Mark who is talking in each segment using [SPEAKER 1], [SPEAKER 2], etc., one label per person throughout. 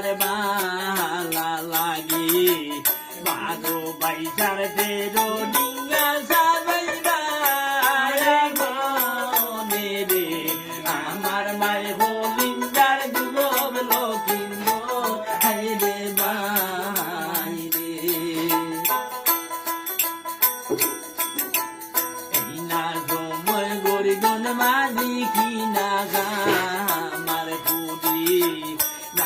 [SPEAKER 1] বাইজার বালা লাগি। বারো বাইজার বেরো ডিঙ্গা আমার মাই হলিন্দার দুলব লকিন্দ হাই রে বাই রে। এই না গময় গরিগন মা দেখি না গা আমার বুড়ি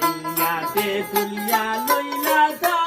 [SPEAKER 1] দুনিয়াতে তুলিয়া লইলা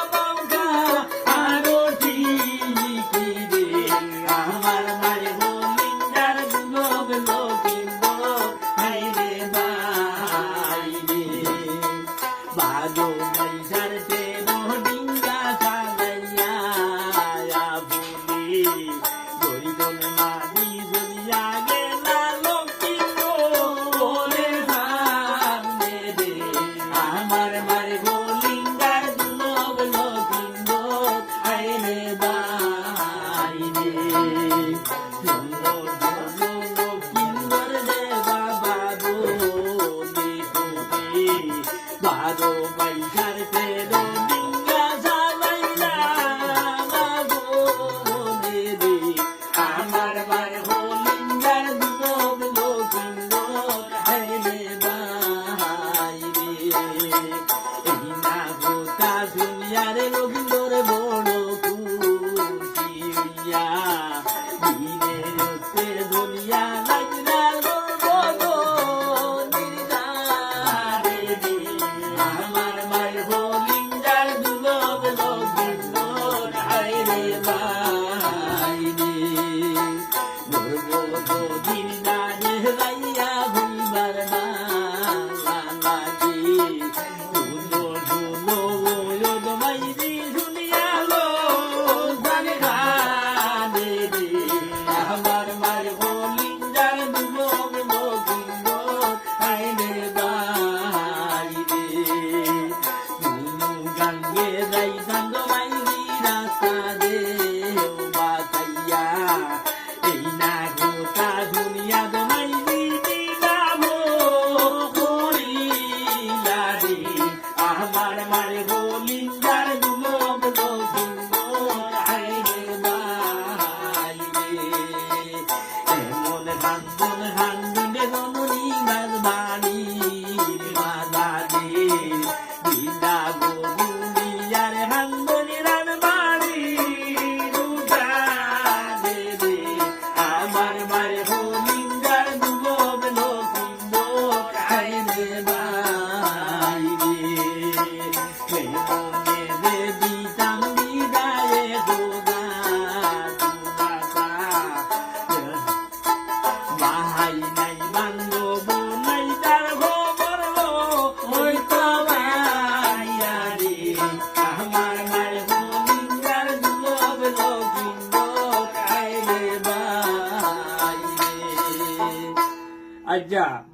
[SPEAKER 1] Thank you.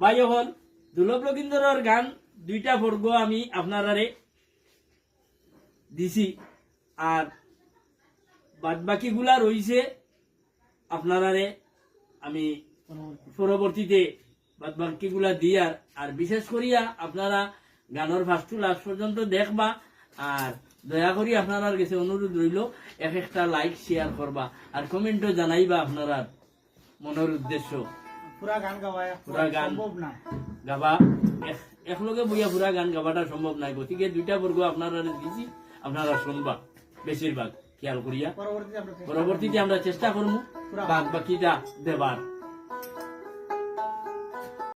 [SPEAKER 1] ভাই হল দুলভ রবীন্দ্রর গান দুইটা বর্গ আমি আপনারারে দিছি। আর বাদ বাকিগুলা রইছে আপনারারে আমি পরবর্তীতে বাদ বাকিগুলা দিয়ার। আর বিশেষ করিয়া আপনারা গানের ফার্স্টু লাস্ট পর্যন্ত দেখবা আর দয়া করি আপনার কাছে অনুরোধ রইল, এক একটা লাইক শেয়ার করবা আর কমেন্টও জানাইবা আপনারা মনের উদ্দেশ্য।
[SPEAKER 2] পুরা গান গাওয়া
[SPEAKER 1] পুরা গান।
[SPEAKER 2] সম্ভব না।
[SPEAKER 1] গাবা। এক- একলগে বইয়া পুরা গান গাবাটা সম্ভব নাই। গতিকে দুইটা বর্গ আপনারা দিছি আপনারা শুনবা বেশিরভাগ। খেয়াল করিয়া।
[SPEAKER 2] পরবর্তীতে আমরা চেষ্টা
[SPEAKER 1] করব। বাদ বাকিটা দেবার।